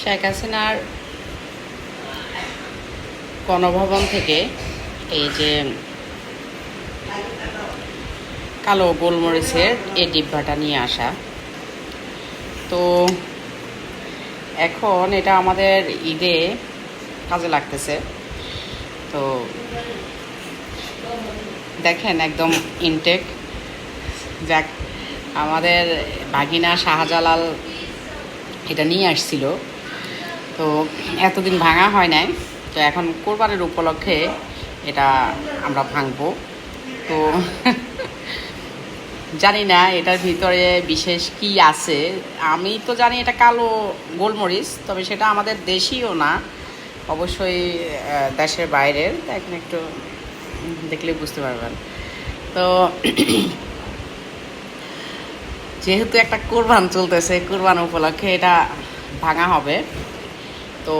শেখ হাসিনার গণভবন থেকে এই যে কালো গোলমরিচের এই ডিব্বাটা নিয়ে আসা। তো এখন এটা আমাদের ঈদে কাজে লাগতেছে। তো দেখেন একদম ইনটেক যাক, আমাদের বাগিনা শাহজালাল এটা নিয়ে আসছিল। তো এতদিন ভাঙা হয় নাই। তো এখন কোরবানির উপলক্ষে এটা আমরা ভাঙবো। তো জানি না এটার ভিতরে বিশেষ কি আছে। আমি তো জানি এটা কালো গোলমরিচ, তবে সেটা আমাদের দেশীয় না। অবশ্যই দেশের বাইরের। এখন একটু দেখলে বুঝতে পারবেন। তো যেহেতু একটা কোরবান চলতেছে, কোরবান উপলক্ষে এটা ভাঙা হবে। তো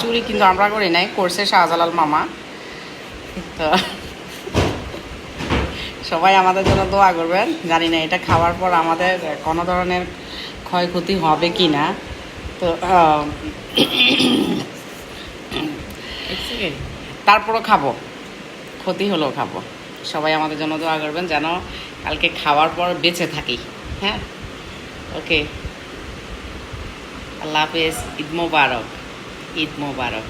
চুরি কিন্তু আমরা করি নাই, করছে শাহজালাল মামা। তো সবাই আমাদের জন্য দোয়া করবেন, জানি না এটা খাওয়ার পর আমাদের কোনো ধরনের ক্ষয়ক্ষতি হবে কি না তো তারপরও খাব, ক্ষতি হলেও খাব। সবাই আমাদের জন্য দোয়া করবেন যেন কালকে খাওয়ার পর বেঁচে থাকি হ্যাঁ? ওকে আল্লাহ হাফেজ ঈদ মোবারক ঈদ মোবারক।